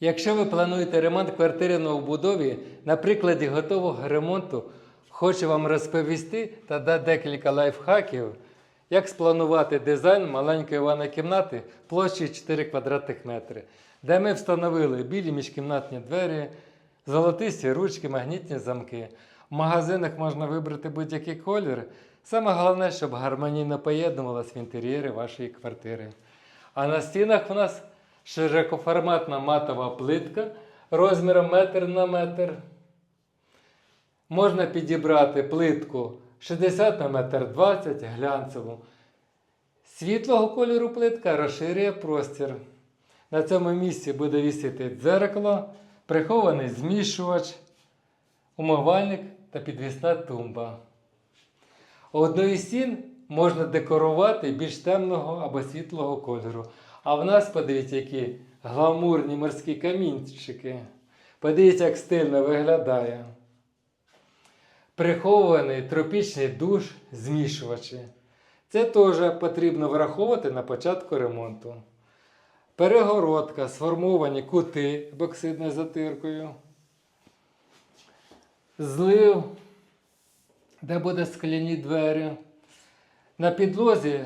Якщо ви плануєте ремонт квартири на новобудові, на прикладі готового ремонту хочу вам розповісти та дати декілька лайфхаків, як спланувати дизайн маленької ванної кімнати площею 4 квадратних метри, де ми встановили білі міжкімнатні двері, золотисті ручки, магнітні замки. В магазинах можна вибрати будь-який колір. Саме головне, щоб гармонійно поєднувалось в інтер'єрі вашої квартири. А на стінах у нас широкоформатна матова плитка розміром метр на метр. Можна підібрати плитку 60 на метр 20 глянцеву. Світлого кольору плитка розширює простір. На цьому місці буде вісити дзеркало, прихований змішувач, умивальник та підвісна тумба. Одну із стін можна декорувати більш темного або світлого кольору. А в нас, подивіться, які гламурні морські камінчики. Подивіться, як стильно виглядає. Прихований тропічний душ змішувачі. Це теж потрібно враховувати на початку ремонту. Перегородка, сформовані кути боксидною затиркою. Злив, де буде скляні двері. На підлозі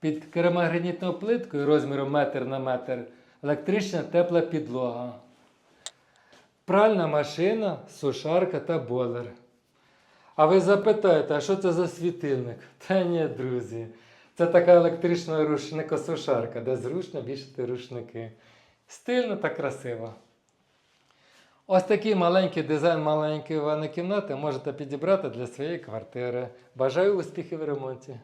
під керамогранітною плиткою розміром метр на метр електрична тепла підлога. Пральна машина, сушарка та бойлер. А ви запитаєте, а що це за світильник? Та ні, друзі. Це така електрична рушникосушарка, де зручно вішати рушники. Стильно та красиво. Ось такий маленький дизайн маленької ванної кімнати можете підібрати для своєї квартири. Бажаю успіхів в ремонті!